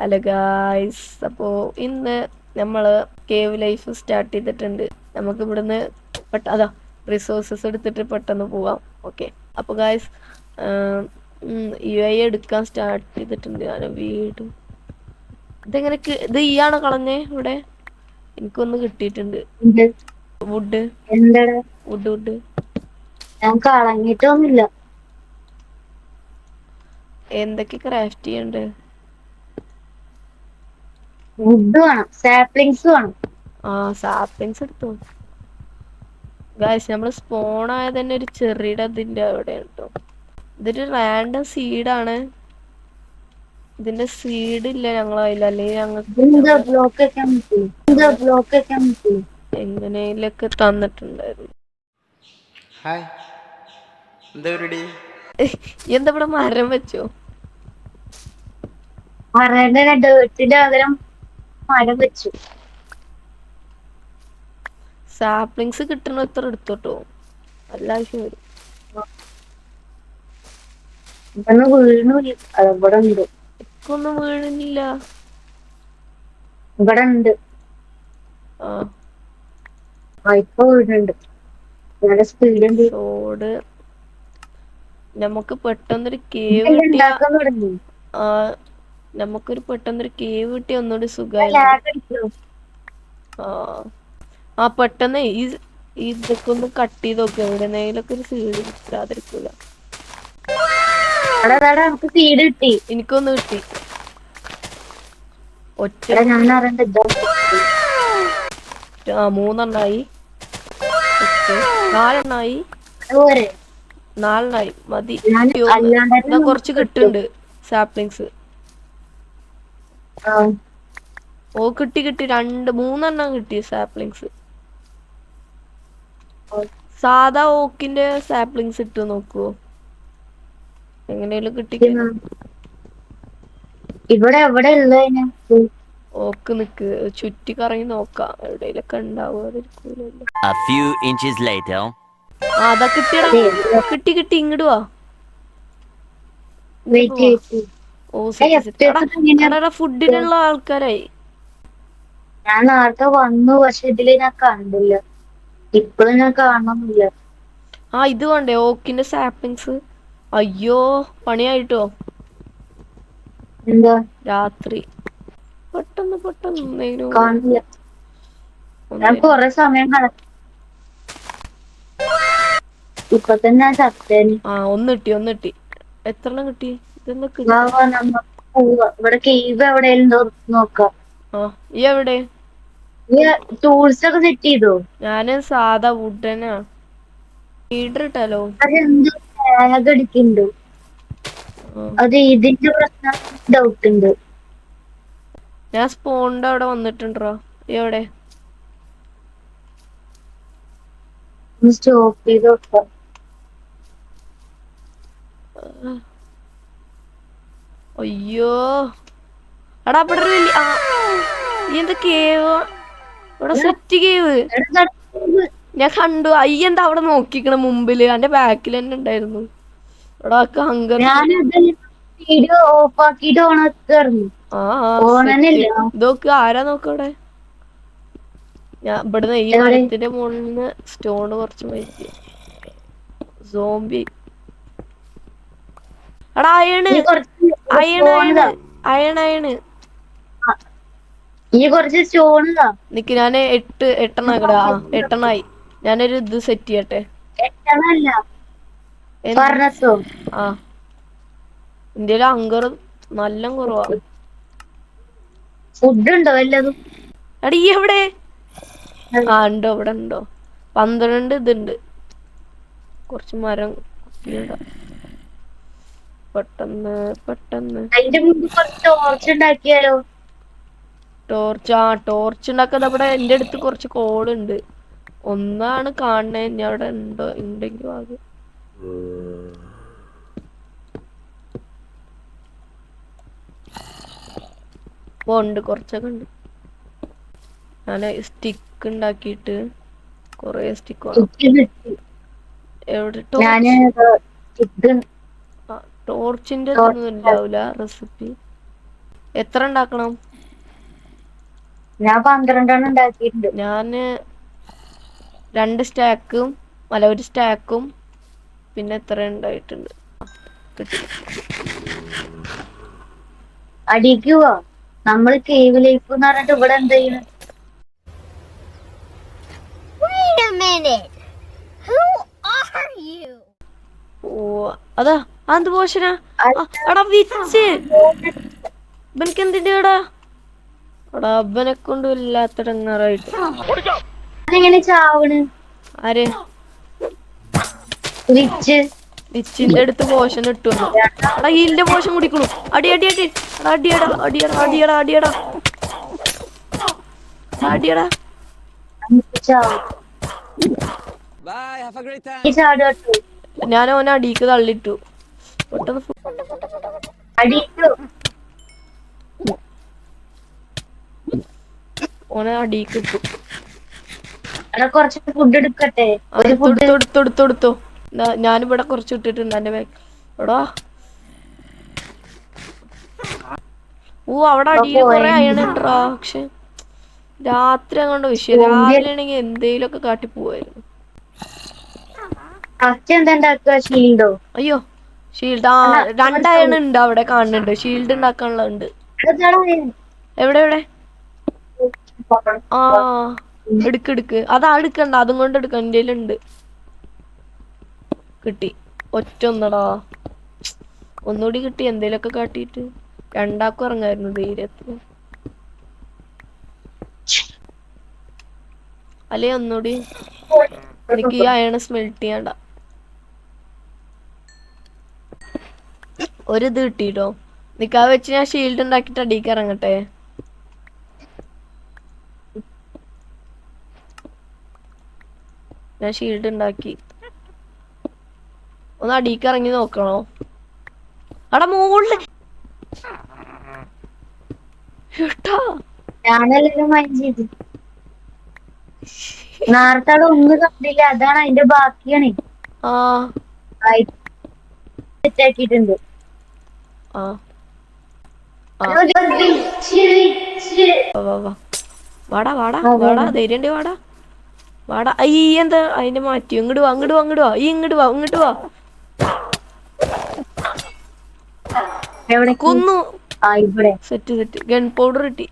Hello guys അപ്പോ ഇന്ന് നമ്മൾ കേവ് ലൈഫ് സ്റ്റാർട്ട് ചെയ്തിട്ടുണ്ട്. നമുക്ക് ഇവിടുന്ന് പെട്ട അതാ റിസോഴ്സസ് എടുത്തിട്ട് പെട്ടെന്ന് പോവാം. ഓക്കെ. അപ്പൊ ഗായ്സ് യു ഐ എടുക്കാൻ സ്റ്റാർട്ട് ചെയ്തിട്ടുണ്ട്. ഞാൻ വീട് ഇതെങ്ങനെ ഇത് ഈയാണോ കളഞ്ഞേ ഇവിടെ? എനിക്കൊന്ന് കിട്ടിയിട്ടുണ്ട്. വുഡ് വുഡ് വുഡ് ഞാൻ കളഞ്ഞിട്ടൊന്നുമില്ല. എന്തൊക്കെ ക്രാഫ്റ്റ് ചെയ്യണ്ട്? വുഡ് വേണം സാപ്ലിങ്സ് വേണം. ആ സാപ്ലിങ്സ് എടുത്തു. ഗായ്സ് നമ്മൾ സ്പോൺ ആയ തന്നെ ഒരു ചെറിയുടെ ഇതിന്റെ അവിടെ കേട്ടോ ഇതൊരു റാൻഡം സീഡാണ് ഇതിന്റെ സീഡ് ഇല്ല ഞങ്ങൾ കയ്യിൽ അല്ലെങ്കിൽ ഞങ്ങൾക്ക് എങ്ങനെയൊക്കെ തന്നിട്ടുണ്ടായിരുന്നു? ഹായ് എന്താ പരിപാടി? എന്താ ഇവിടെ മരം വെച്ചോ? മറേന്റെ ഡേർട്ടിന്റെ പകരം മരം വെച്ചു. സാപ്ലിങ്സ് കിട്ടണ എത്ര എടുത്തോട്ടോ? നല്ല ആവശ്യം വരും. ഇതൊന്ന് വീണു അത് ഇവിടെ ഉണ്ട്. ഇവിടെ ഉണ്ട്. ആ. ഇപ്പൊ വീടുണ്ട് നല്ല സ്പീഡ് ഉണ്ട്. സോഡ് നമുക്ക് പെട്ടെന്നൊരു കേവ് ആ നമുക്കൊരു പെട്ടെന്നൊരു കേവ് കിട്ടിയ ഒന്നുകൂടി സുഖമായിരുന്നു ആ. പെട്ടെന്ന് ഈ ഇതൊക്കെ ഒന്ന് കട്ട് ചെയ്ത് നോക്കുക എവിടെന്നെങ്കിലൊക്കെ ഒരു സീഡ് കിട്ടാതിരിക്കൂല. എനിക്കൊന്ന് കിട്ടി. ഒറ്റ ആ മൂന്നെണ്ണായി. നാലെണ്ണായി. നാലെണ്ണായി. മതി. കുറച്ച് കിട്ടുന്നുണ്ട്. സാപ്ലിങ്സ് ഓ കിട്ടി കിട്ടി. രണ്ട് മൂന്നെണ്ണം കിട്ടി സാപ്ലിങ്സ്. സാധാ ഓക്കിന്റെ സാപ്ലിങ്സ് ഇട്ട് നോക്കുവോ? എങ്ങനെയാലും കിട്ടി ഇവിടെ എവിടെ ഉള്ളതിന് ഓക്ക് നിക്ക്. ചുറ്റി കറങ്ങി നോക്കാം. എവിടെയൊക്കെ ഉണ്ടാവാതിരിക്കൂലല്ലോ A few inches later. ആ അതാ കിട്ടിയടാ. കിട്ടി കിട്ടി. ഇങ്ങോട്ട് വാ. വെയിറ്റ് ചെയ്തു ഓ? ഫുഡിനുള്ള ആൾക്കാരായി. ഞാൻ നേരത്തെ വന്നു പക്ഷെ ഇതിൽ ഞാൻ കണ്ടില്ല. ഇപ്പഴും ഞാൻ കാണുന്നില്ല ആ ഇത് വേണ്ടേ ഓക്കിന്റെ സാപ്പിങ്സ്? അയ്യോ പണിയായിട്ടോ? എന്താ? രാത്രി. പെട്ടെന്ന് പെട്ടെന്ന് എന്തെങ്കിലും ഞാൻ കൊറേ സമയം ഇപ്പൊ തന്നെ ആ ഒന്ന് കിട്ടി ഒന്ന് കിട്ടി? പോവാ. ഇവിടെ കേവ് എവിടെയെങ്കിലും ഉണ്ടോ എന്ന് നോക്കാം. ആ ഈ എവിടെ? ഈ ടൂൾസ് ഒക്കെ സെറ്റ് ചെയ്തോ? ഞാൻ സാധാ വുഡനാ ലീഡർ ഇട്ടാലോ അടിക്കുന്നുണ്ട്. അത് ഇതിന്റെ പ്രശ്നം ഡൗട്ട് ഉണ്ട്. ഞാൻ സ്പോണിന്റെ അവിടെ വന്നിട്ടുണ്ടോ എവിടെ? സ്റ്റോപ്പ് ചെയ്ത് നോക്കാം അയ്യോ. എടാ അവിടെ ഒരു വലിയ എന്താ കേവ്? ഇവിടെ സെറ്റ് കേവ് ഞാൻ കണ്ടു. അയ്യ എന്താ അവിടെ നോക്കിക്കണ മുമ്പിൽ? എന്റെ ബാക്കിൽ തന്നെ ഉണ്ടായിരുന്നു. ഇവിടെ ഹങ്കർ വീഡിയോ ഓഫ് ആക്കിയിട്ട് ഓണാക്കായിരുന്നു. ഇതൊക്കെ ആരാ നോക്കവിടെ ഞാൻ ഇവിടുന്ന് ഈ? മരത്തിന്റെ മുകളിൽ നിന്ന് സ്റ്റോൺ കുറച്ച് മരിച്ചു സോംബി എടാ അയണ്. ഈ കുറച്ച് അയണ് അയണ്. Iron iron. ഈ കുറച്ച് സ്റ്റോൺ നിക്ക് ഞാൻ എട്ട് എട്ടെണ്ണം ആക്കടാ. ആ എട്ടെണ്ണായി. ഞാനൊരു ഇത് സെറ്റ് ചെയ്യട്ടെ. ആ. ഇന്ത്യയിലെ അങ്കർ നല്ല കുറവാ. ഫുഡ് ഉണ്ടോ വല്ലതും എവിടെ? ആ ഉണ്ടോ ഇവിടെ ഉണ്ടോ പന്ത്രണ്ട് ഇതുണ്ട്. കുറച്ച് മരം. പെട്ടെന്ന് പെട്ടെന്ന്. അതിന്റെ മുമ്പ് കുറച്ച് ടോർച്ച് ഉണ്ടാക്കിയാലോ? ടോർച്ച് ആ ടോർച്ച് ഉണ്ടാക്കാൻ അവിടെ എന്റെ അടുത്ത് കുറച്ച് കോളുണ്ട് ഒന്നാണ് കാണണേ ഇനി അവിടെ ഉണ്ടോ? ഉണ്ടെങ്കിൽ അത് ഓ ഉണ്ട്. കുറച്ചൊക്കെ ഉണ്ട്. ഞാൻ സ്റ്റിക്ക് ഉണ്ടാക്കിയിട്ട് കുറേ സ്റ്റിക്ക് എവിടെ? ടോർച്ച് ഇത് ടോർച്ചിന്റെ ഒന്നും ഉണ്ടാവില്ല റെസിപ്പി. എത്ര ഉണ്ടാക്കണം? ഞാൻ പന്ത്രണ്ടെണ്ണം ഉണ്ടാക്കിയിട്ടുണ്ട്. ഞാൻ രണ്ട് സ്റ്റാക്കും അല്ല ഒരു സ്റ്റാക്കും പിന്നെ എത്ര ഉണ്ടായിട്ടുണ്ട്? അടിക്കുവോ നമ്മൾ പോവാ നമ്മൾ കേവ് ലൈഫ് എന്ന് പറഞ്ഞിട്ട് ഇവിടെ എന്ത് ചെയ്യണം? Wait a minute. Who are you? ഓ അതാ. അത് പോഷനാ എടാ വിച്ച്. ഇവനക്ക് എന്തിന്റെ എടാ എടാ അവനെ കൊണ്ട് ഇല്ലാത്തടങ്ങാറായിട്ട് അതെങ്ങനെ ചാവണ്? ആര്? വിച്ച്. വിച്ചിന്റെ അടുത്ത് പോഷൻ ഇട്ടു. എടാ ഹീലിന്റെ പോഷൻ കുടിക്കണു. അടി അടി അടി. എടാ അടിയടാ അടിയടാ അടിയടാ അടിയടാ. അടിയടാ. ഞാൻ ഓനെ അടിക്ക് തള്ളിട്ടു. ഓനെ അടിക്ക് ഇട്ടു. കുറച്ച് ഫുഡ് എടുക്കട്ടെ? ഒരു ഫുഡ് ഞാനിവിടെ കുറച്ച് ഇട്ടിട്ടുണ്ട് എന്റെ ബാഗ് എടാ. ഓ അവിടെ അടിയിൽ കൊറേ അയണുണ്ടാ പക്ഷെ രാത്രി അങ്ങോട്ട് വിഷയം. രാവിലെ ആണെങ്കിൽ എന്തേലൊക്കെ കാട്ടി പോവായിരുന്നു. ഫസ്റ്റ് എന്താ ഷീൽഡോ അയ്യോ. ഷീൽഡ്. ആ രണ്ടയൺ ഉണ്ട് അവിടെ കാണുന്നുണ്ട്. ഷീൽഡ് ഉണ്ടാക്കാനുള്ള ഉണ്ട് എവിടെ എവിടെ? ആ എടുക്ക് എടുക്ക്. അതാ എടുക്കണ്ട. അതും കൊണ്ട് എടുക്ക. എന്റെ ഉണ്ട് കിട്ടി. ഒറ്റ ഒന്നടാ. ഒന്നുകൂടി കിട്ടി. എന്തേലൊക്കെ കാട്ടിട്ട് രണ്ടാക്കും ഇറങ്ങായിരുന്നു ധൈര്യത്തിന്. അല്ലേ ഒന്നുകൂടി? എനിക്ക് ഈ അയണ സ്മെൽറ്റ് ചെയ്യണ്ട. ഒരു ഇത് കിട്ടിട്ടോ? നിക്കാ വെച്ച് ഞാൻ ഷീൽഡ് ഉണ്ടാക്കിട്ട് അടിക്ക് ഇറങ്ങട്ടെ ഞാൻ ഷീൽഡ് ഉണ്ടാക്കി ഒന്ന് അടിക്ക് ഇറങ്ങി നോക്കണോ? അവിടെ മൈൻഡ് ചെയ്ത്. നേരത്തെ ഒന്നും കണ്ടില്ല. അതാണ് അതിന്റെ ബാക്കിയാണ്. ആ ആക്കിയിട്ടുണ്ട് ആ വിച്ച്, വിച്ച്. വാ, വാ, വാ. വാടാ വാടാ വാടാ ധൈര്യം ഉണ്ടെങ്കിൽ വാടാ. വാടാ അയ്യ എന്താ അതിന്റെ മാറ്റി. ഇങ്ങോട്ട് വാ അങ്ങോട്ട് വാ അങ്ങോട്ട് വാ. ഈ ഇങ്ങോട്ട് വാ ഇങ്ങോട്ട് വാ. കൊന്നു. Set set. ഗൺ പൗഡർ കിട്ടി.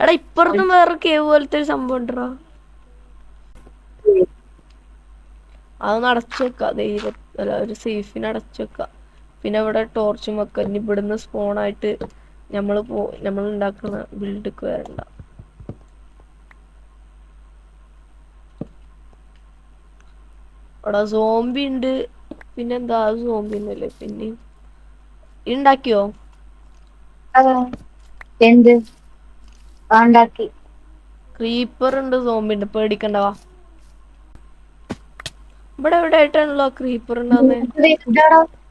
എടാ ഇപ്പുറത്തും വേറെ കേവ് പോലത്തെ ഒരു സംഭവം ഉണ്ടോ അതൊന്ന് അടച്ചു വെക്ക ധൈര്യം അല്ല ഒരു സേഫിന് അടച്ചു വെക്ക പിന്നെ ഇവിടെ ടോർച്ചും വെക്ക ഇനി ഇവിടുന്ന് സ്പോണായിട്ട് നമ്മൾ പോ നമ്മൾ ഉണ്ടാക്കുന്ന ബിൽഡ് വരണ്ട അവിടെ സോംബി ഉണ്ട് പിന്നെന്താ സോംബി ഒന്നല്ലേ പിന്നെ ഉണ്ടാക്കിയോ എന്ത്? ഉണ്ടാക്കി ക്രീപ്പർ ഉണ്ട് സോംബി ഉണ്ട് പേടിക്കണ്ടവാ ഇവിടെ എവിടെ ആയിട്ടാണല്ലോ ക്രീപ്പർ ഉണ്ടാവുന്നേ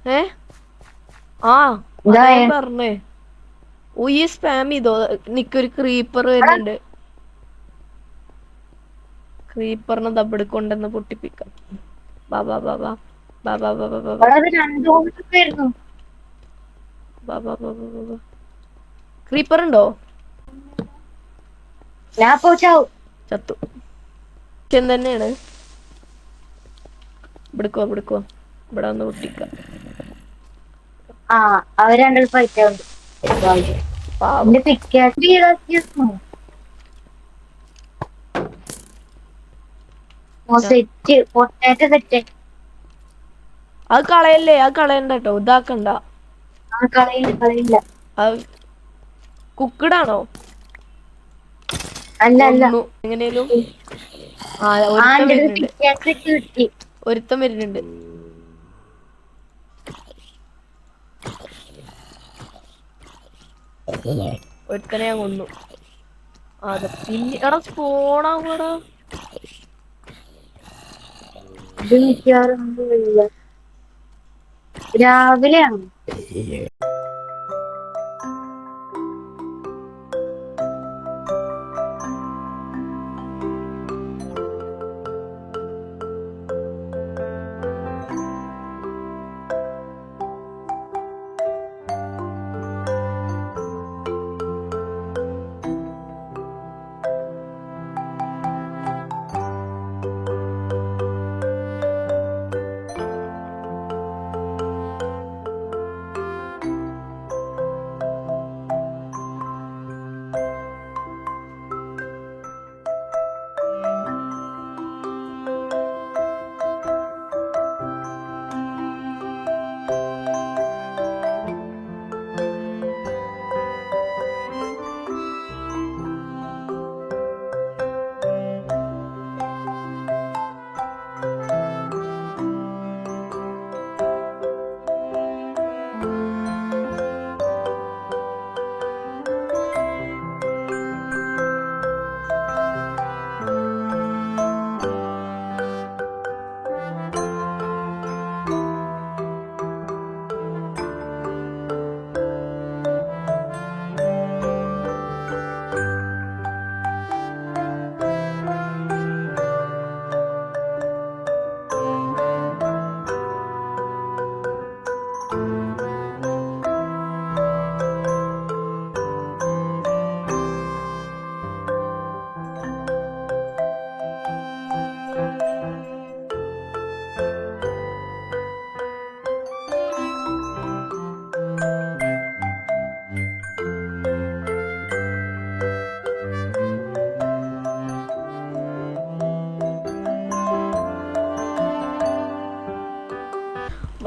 ഏഹ് ഏ? ആ അതാ ഞാൻ പറഞ്ഞേ ഉയ്യ് സ്പാം ചെയ്തോ നിക്കൊരു ക്രീപ്പർ വരുന്നുണ്ട് ക്രീപ്പറിനെ ദബെടുക്കൊണ്ടെന്ന് പൊട്ടിപ്പിക്കാം ബാബാ ബാബാ ബാബാ ബാബാ ബാബാ ബാബാ ക്രീപ്പർ ഉണ്ടോ ചത്തു തന്നെയാണ് ഇവിടുക്കോ ഇവിടുക്കോ ഇവിടെ ഒന്ന് പൊട്ടിക്കാം ആ അവർ രണ്ടു ഫൈറ്റ് ആവുന്നുണ്ട്. പാവം എന്റെ പിക്കാറ്റ് ചെയ്താക്കിയിരുന്നു സെറ്റ് പൊട്ടാറ്റോ സെറ്റ് അത് കളയല്ലേ? അത് കളയണ്ട കേട്ടോ ഇതാക്കണ്ട. കളയില്ല കളയില്ല. കുക്കഡാണോ അല്ല അല്ല. എങ്ങനെയാലും എന്റെ വരുന്നുണ്ട് പിക്കാറ്റ് കിട്ടി ഒരുത്തൻ വരുന്നുണ്ട് ഒരുത്തനെ ഞാൻ കൊന്നു. അതെ പിന്നെ എടാ സ്പോണാവടാ ഇല്ല രാവിലെയാണ്?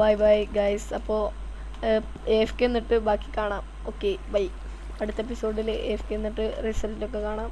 Bye bye guys. അപ്പോൾ എഫ് കെ എന്നിട്ട് ബാക്കി കാണാം. ഓക്കെ ബൈ അടുത്ത എപ്പിസോഡിൽ എഫ് കെ എന്നിട്ട് റിസൾട്ടൊക്കെ കാണാം.